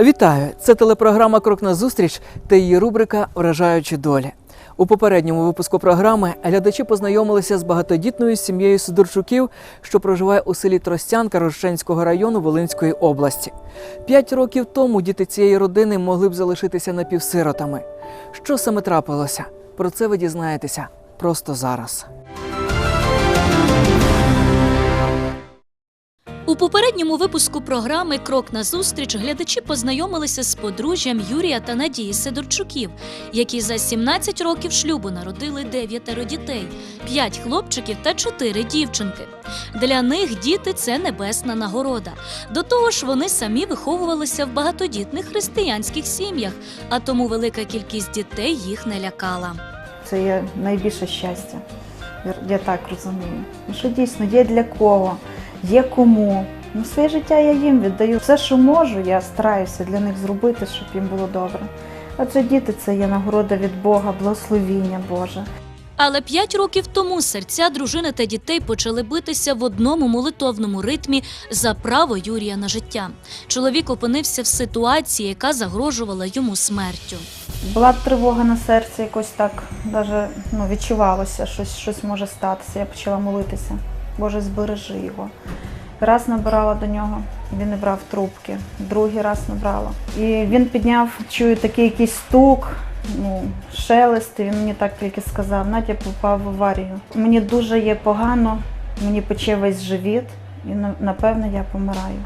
Вітаю! Це телепрограма Крок на зустріч та її рубрика Вражаючі долі. У попередньому випуску програми глядачі познайомилися з багатодітною сім'єю Сидорчуків, що проживає у селі Тростянка Рощенського району Волинської області. П'ять років тому діти цієї родини могли б залишитися напівсиротами. Що саме трапилося? Про це ви дізнаєтеся просто зараз. У попередньому випуску програми Крок на зустріч глядачі познайомилися з подружжям Юрія та Надії Сидорчуків, які за 17 років шлюбу народили дев'ятеро дітей, п'ять хлопчиків та чотири дівчинки. Для них діти це небесна нагорода. До того ж, вони самі виховувалися в багатодітних християнських сім'ях, а тому велика кількість дітей їх не лякала. Це є найбільше щастя. Я- так розумію. Що дійсно є для кого, є кому. Ну, своє життя я їм віддаю. Все, що можу, я стараюся для них зробити, щоб їм було добре. Адже діти це є нагорода від Бога, благословіння Боже. Але п'ять років тому серця дружини та дітей почали битися в одному молитовному ритмі за право Юрія на життя. Чоловік опинився в ситуації, яка загрожувала йому смертю. Була тривога на серці, якось так даже, ну, відчувалося, щось, щось може статися. Я почала молитися. Боже, збережи його. Раз набирала до нього, він не брав трубки, другий раз набрала. І він підняв, чую такий якийсь стук, ну, шелест, і він мені так тільки сказав, Надя попав в аварію. Мені дуже є погано, мені пече весь живіт, і напевно я помираю.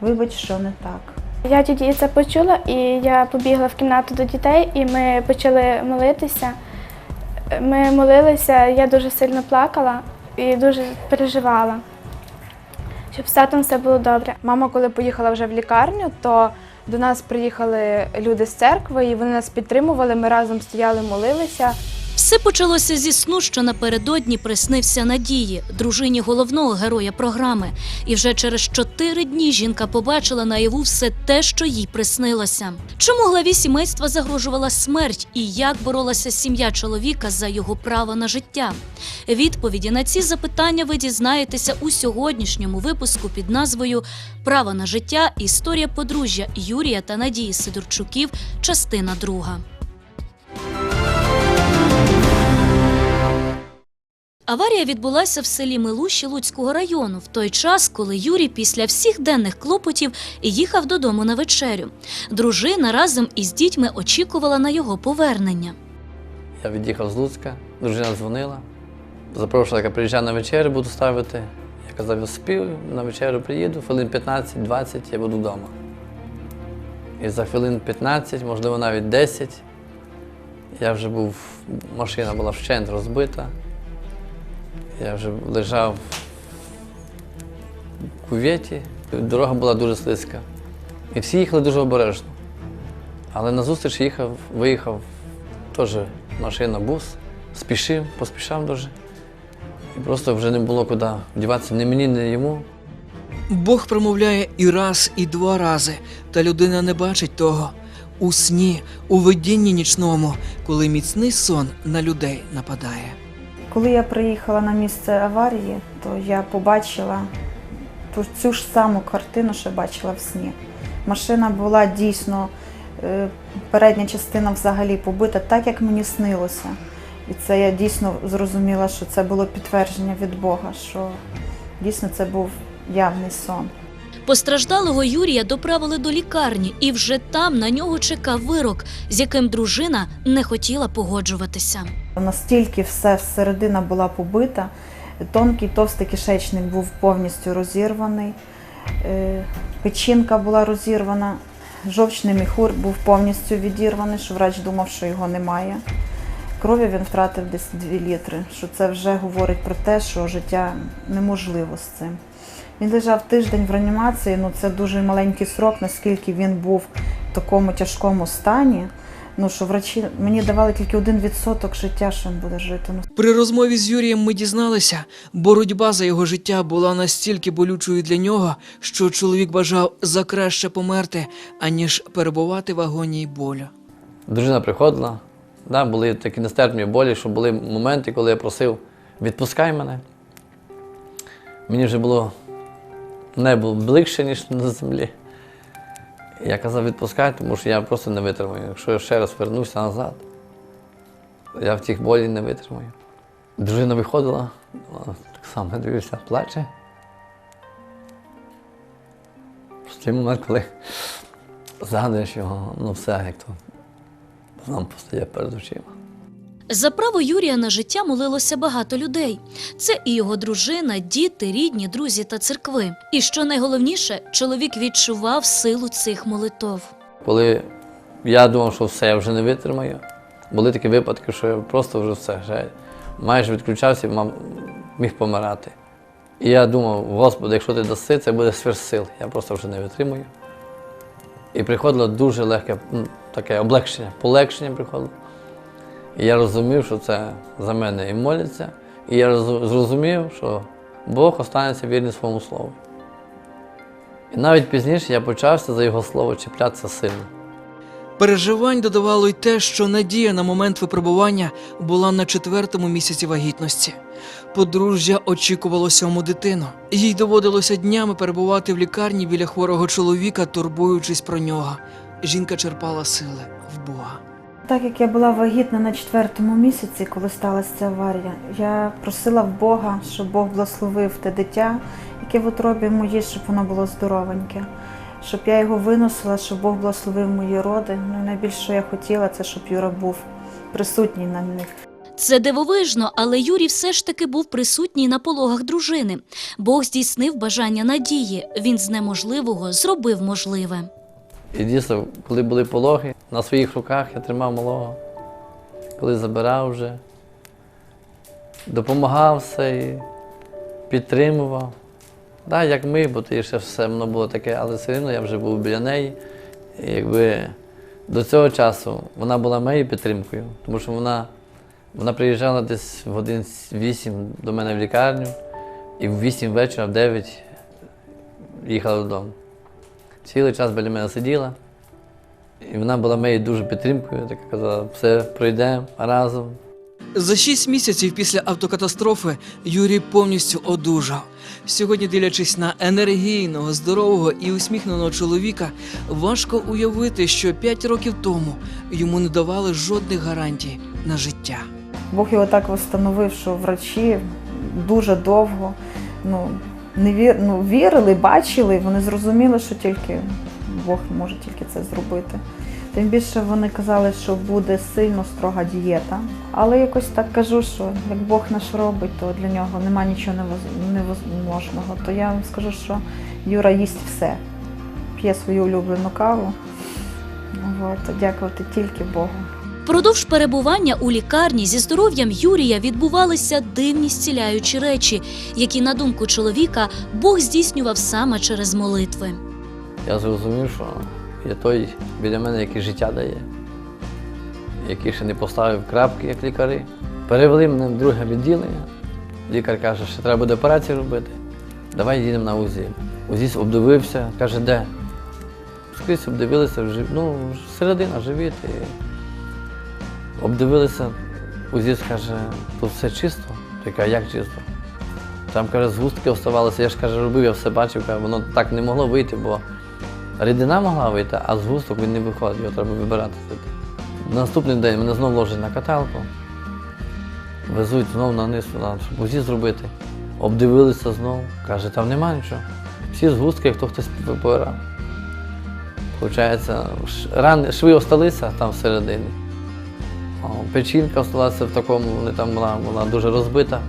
Вибач, що не так. Я тоді це почула, і я побігла в кімнату до дітей, і ми почали молитися. Ми молилися, я дуже сильно плакала і дуже переживала, щоб з татом все було добре. Мама, коли поїхала вже в лікарню, то до нас приїхали люди з церкви, і вони нас підтримували. Ми разом стояли, молилися. Все почалося зі сну, що напередодні приснився Надії, дружині головного героя програми. І вже через чотири дні жінка побачила наяву все те, що їй приснилося. Чому главі сімейства загрожувала смерть і як боролася сім'я чоловіка за його право на життя? Відповіді на ці запитання ви дізнаєтеся у сьогоднішньому випуску під назвою Право на життя. Історія подружжя Юрія та Надії Сидорчуків. Частина друга. Аварія відбулася в селі Милуші Луцького району в той час, коли Юрій після всіх денних клопотів їхав додому на вечерю. Дружина разом із дітьми очікувала на його повернення. Я від'їхав з Луцька, дружина дзвонила, запрошувала, яка приїжджає на вечерю, буду ставити. Я казав, я спів, на вечерю приїду, хвилин 15-20 я буду вдома. І за хвилин 15, можливо, навіть 10, я вже був, машина була вщент розбита. Я вже лежав в кувєті, дорога була дуже слизька. І всі їхали дуже обережно. Але на зустріч їхав, виїхав теж машина, бус, спішив, поспішав дуже. І просто вже не було куди вдіватися ні мені, ні йому. Бог промовляє і раз, і два рази, та людина не бачить того. У сні, у видінні нічному, коли міцний сон на людей нападає. Коли я приїхала на місце аварії, то я побачила ту, цю ж саму картину, що бачила в сні. Машина була дійсно, е, передня частина взагалі побита, так як мені снилося. І це я дійсно зрозуміла, що це було підтвердження від Бога, що дійсно це був явний сон. Постраждалого Юрія доправили до лікарні, і вже там на нього чекав вирок, з яким дружина не хотіла погоджуватися. Настільки все всередина була побита, тонкий товстий кишечник був повністю розірваний, е, печінка була розірвана, жовчний міхур був повністю відірваний, що врач думав, що його немає. Крові він втратив десь 2 літри, що це вже говорить про те, що життя неможливо з цим. Він лежав тиждень в реанімації, ну це дуже маленький срок, наскільки він був в такому тяжкому стані. Ну що врачі мені давали тільки один відсоток життя, що він буде жити. Ну При розмові з Юрієм ми дізналися, боротьба за його життя була настільки болючою для нього, що чоловік бажав за краще померти, аніж перебувати в агонії болю. Дружина приходила, да, були такі нестерпні болі, що були моменти, коли я просив, відпускай мене. Мені вже було небо ближче, ніж на землі. Я казав, відпускай, тому що я просто не витримаю. Якщо я ще раз вернуся назад, я в тих болі не витримаю. Дружина виходила, так само дивився, плаче. В той момент, коли згадуєш його, ну все, як то нам постає перед очима. За право Юрія на життя молилося багато людей. Це і його дружина, діти, рідні, друзі та церкви. І що найголовніше, чоловік відчував силу цих молитов. Коли я думав, що все, я вже не витримаю, були такі випадки, що я просто вже все, вже майже відключався і міг помирати. І я думав, Господи, якщо ти даси, це буде сверхсил. Я просто вже не витримую. І приходило дуже легке таке облегшення, полегшення приходило. І я розумів, що це за мене і моляться. І я зрозумів, що Бог останеться вірний своєму слову. І навіть пізніше я почався за його слово чіплятися сильно. Переживань додавало й те, що Надія на момент випробування була на четвертому місяці вагітності. Подружжя очікувало сьому дитину. Їй доводилося днями перебувати в лікарні біля хворого чоловіка, турбуючись про нього. Жінка черпала сили в Бога. Так як я була вагітна на четвертому місяці, коли сталася ця аварія, я просила в Бога, щоб Бог благословив те дитя, яке в утробі моїй, щоб воно було здоровеньке, щоб я його виносила, щоб Бог благословив мої роди. Ну, найбільше, що я хотіла, це щоб Юра був присутній на них. Це дивовижно, але Юрій все ж таки був присутній на пологах дружини. Бог здійснив бажання надії. Він з неможливого зробив можливе. І дійсно, коли були пологи, на своїх руках я тримав малого, коли забирав вже, допомагав все і підтримував. Так, як ми, бо тоді ще все воно було таке, але все одно я вже був біля неї. І якби до цього часу вона була моєю підтримкою, тому що вона, вона приїжджала десь в годин 8 до мене в лікарню, і в 8 вечора, в 9 їхала додому. Цілий час біля мене сиділа. І вона була моєю дуже підтримкою, така казала, все пройдемо разом. За шість місяців після автокатастрофи Юрій повністю одужав. Сьогодні, дивлячись на енергійного, здорового і усміхненого чоловіка, важко уявити, що п'ять років тому йому не давали жодних гарантій на життя. Бог його так встановив, що врачі дуже довго ну, не вір, ну, вірили, бачили, вони зрозуміли, що тільки Бог може тільки це зробити. Тим більше вони казали, що буде сильно строга дієта. Але якось так кажу, що як Бог наш робить, то для нього нема нічого невозможного. То я вам скажу, що Юра їсть все, п'є свою улюблену каву. От, дякувати тільки Богу. Продовж перебування у лікарні зі здоров'ям Юрія відбувалися дивні зціляючі речі, які, на думку чоловіка, Бог здійснював саме через молитви. Я зрозумів, що є той біля мене, який життя дає, який ще не поставив крапки, як лікарі. Перевели мене в друге відділення. Лікар каже, що треба буде операцію робити. Давай їдемо на УЗІ. УЗІ обдивився, каже, де? Скрізь обдивилися, ну, середина живіт. І... Обдивилися, УЗІ каже, тут все чисто. Я кажу, як чисто? Там, каже, згустки оставалися, я ж каже, робив, я все бачив, каже, воно так не могло вийти, бо рідина могла вийти, а згусток він не виходить, його треба вибирати. Наступний день мене знову ложать на каталку, везуть знову на низ, щоб УЗІ зробити. Обдивилися знову, каже, там нема нічого. Всі згустки, хто хтось вибирав. Получається, шви осталися там всередині. Печінка осталася в такому, вони там була, була дуже розбита.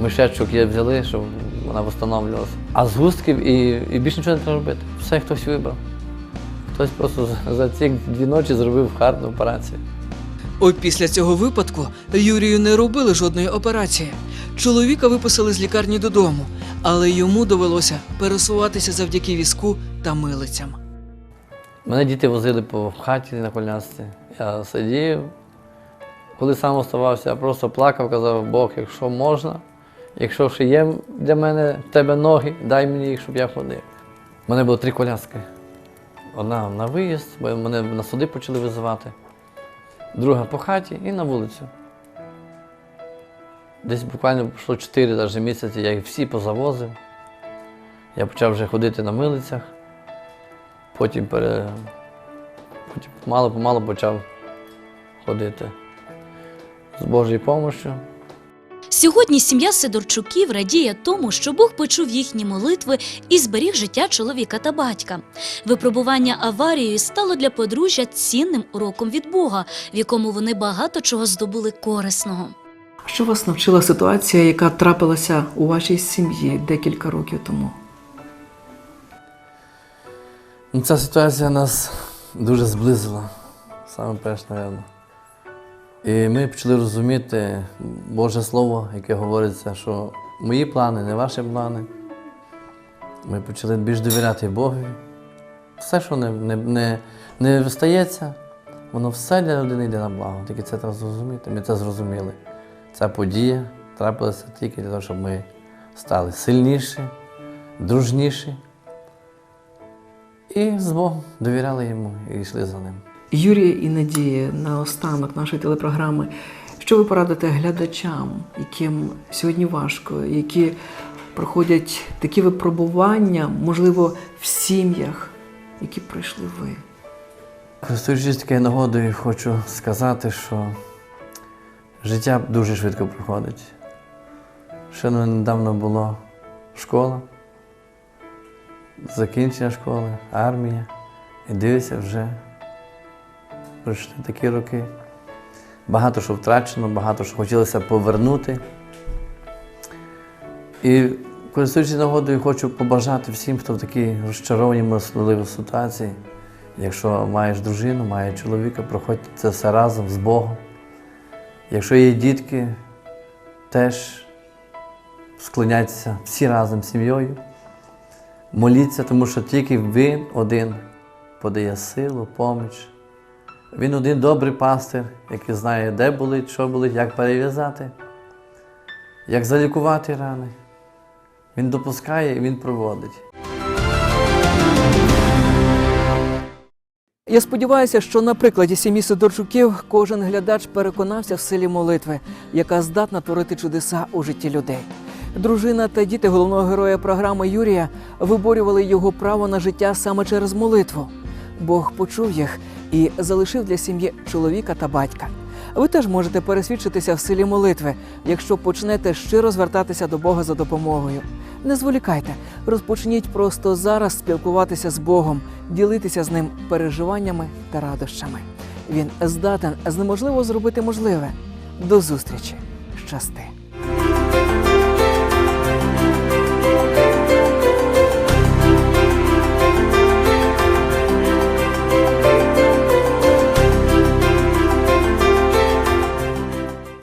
Мишечок є взяли, щоб вона встановлювалася. А згустків і, і більше нічого не треба робити. Все хтось вибрав. Хтось просто за- за ці дві ночі зробив гарну операцію. От після цього випадку Юрію не робили жодної операції. Чоловіка виписали з лікарні додому, але йому довелося пересуватися завдяки візку та милицям. Мене діти возили по хаті на колясці. Я сидів. Коли сам оставався, я просто плакав, казав, Бог, якщо можна, якщо ще є для мене в тебе ноги, дай мені їх, щоб я ходив. У мене було три коляски. Одна на виїзд, бо мене на суди почали визивати, друга по хаті і на вулицю. Десь буквально пройшло 4 навіть місяці, я їх всі позавозив. Я почав вже ходити на милицях. Потім, пере... потім помало-помало почав ходити з Божою допомогою. Сьогодні сім'я Сидорчуків радіє тому, що Бог почув їхні молитви і зберіг життя чоловіка та батька. Випробування аварією стало для подружжя цінним уроком від Бога, в якому вони багато чого здобули корисного. Що вас навчила ситуація, яка трапилася у вашій сім'ї декілька років тому? Ну, Ця ситуація нас дуже зблизила, саме перше, напевно. І ми почали розуміти Боже Слово, яке говориться, що мої плани, не ваші плани. Ми почали більш довіряти Богові. Все, що не, не, не, не стається, воно все для людини йде на благо. Тільки це треба зрозуміти. Ми це зрозуміли. Ця подія трапилася тільки для того, щоб ми стали сильніші, дружніші. І з Богом довіряли йому і йшли за ним. Юрія і Надія, на останок нашої телепрограми, що ви порадите глядачам, яким сьогодні важко, які проходять такі випробування, можливо, в сім'ях, які пройшли ви? Користуючись такою нагодою, хочу сказати, що життя дуже швидко проходить. Ще недавно була школа, закінчення школи, армія. І дивися, вже пройшли такі роки. Багато що втрачено, багато що хотілося повернути. І користуючись нагодою, хочу побажати всім, хто в такій розчарованій можливій ситуації. Якщо маєш дружину, маєш чоловіка, проходьте це все разом з Богом. Якщо є дітки, теж склоняйтеся всі разом з сім'єю. Моліться, тому що тільки він один подає силу, поміч. Він один добрий пастир, який знає, де болить, що болить, як перев'язати, як залікувати рани. Він допускає і він проводить. Я сподіваюся, що на прикладі сім'ї Сидорчуків кожен глядач переконався в силі молитви, яка здатна творити чудеса у житті людей. Дружина та діти головного героя програми Юрія виборювали його право на життя саме через молитву. Бог почув їх і залишив для сім'ї чоловіка та батька. Ви теж можете пересвідчитися в силі молитви, якщо почнете щиро звертатися до Бога за допомогою. Не зволікайте, розпочніть просто зараз спілкуватися з Богом, ділитися з ним переживаннями та радощами. Він здатен з неможливо зробити можливе. До зустрічі! Щасти!